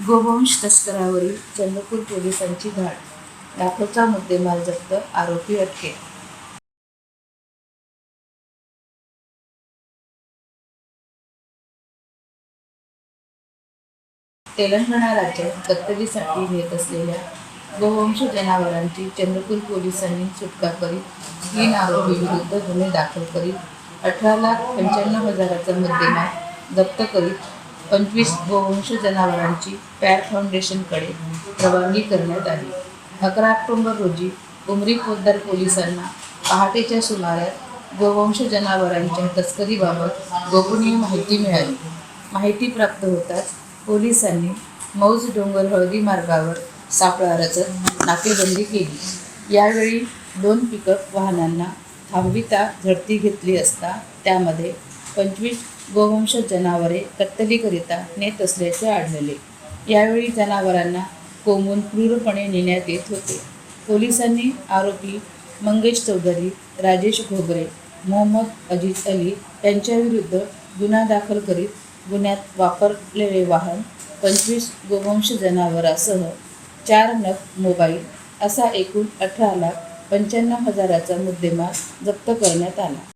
गोवंश तस्करावरील चंद्रपूर पोलिसांची धाड. लाखोचा मुद्देमाल जप्त आरोपी अटकेत. तेलंगणा राज्यात दत्तलीसाठी नेत असलेल्या गोवंश जनावरांची चंद्रपूर पोलिसांनी सुटका करीत तीन आरोपी विरुद्ध गुन्हे दाखल करीत अठरा लाख पंच्याण्णव हजाराचा मुद्देमाल जप्त करीत पंचवीस गोवंश जनावरांची पॅर फाउंडेशनकडे रवानगी करण्यात आली. अकरा ऑक्टोबर रोजी उमरी पोद्दार पोलिसांना पहाटेच्या सुमारास गोवंश जनावरांच्या तस्करीबाबत गोपनीय माहिती मिळाली. माहिती प्राप्त होताच पोलिसांनी मौज डोंगर हळदी मार्गावर सापळा रचत नाकेबंदी केली. यावेळी दोन पिकअप वाहनांना थांबविता झडती घेतली असता त्यामध्ये पंचवीस गोवंश जनावरे कत्तलीकरिता नेत असल्याचे आढळले. यावेळी जनावरांना कोंबून क्रूरपणे नेण्यात येत होते. पोलिसांनी आरोपी मंगेश चौधरी राजेश घोगरे मोहम्मद अजीज अली यांच्याविरुद्ध गुन्हा दाखल करीत गुन्ह्यात वापरलेले वाहन पंचवीस गोवंश जनावरासह चार नग मोबाईल असा एकूण अठरा लाख पंच्याण्णव हजाराचा मुद्देमाल जप्त करण्यात आला.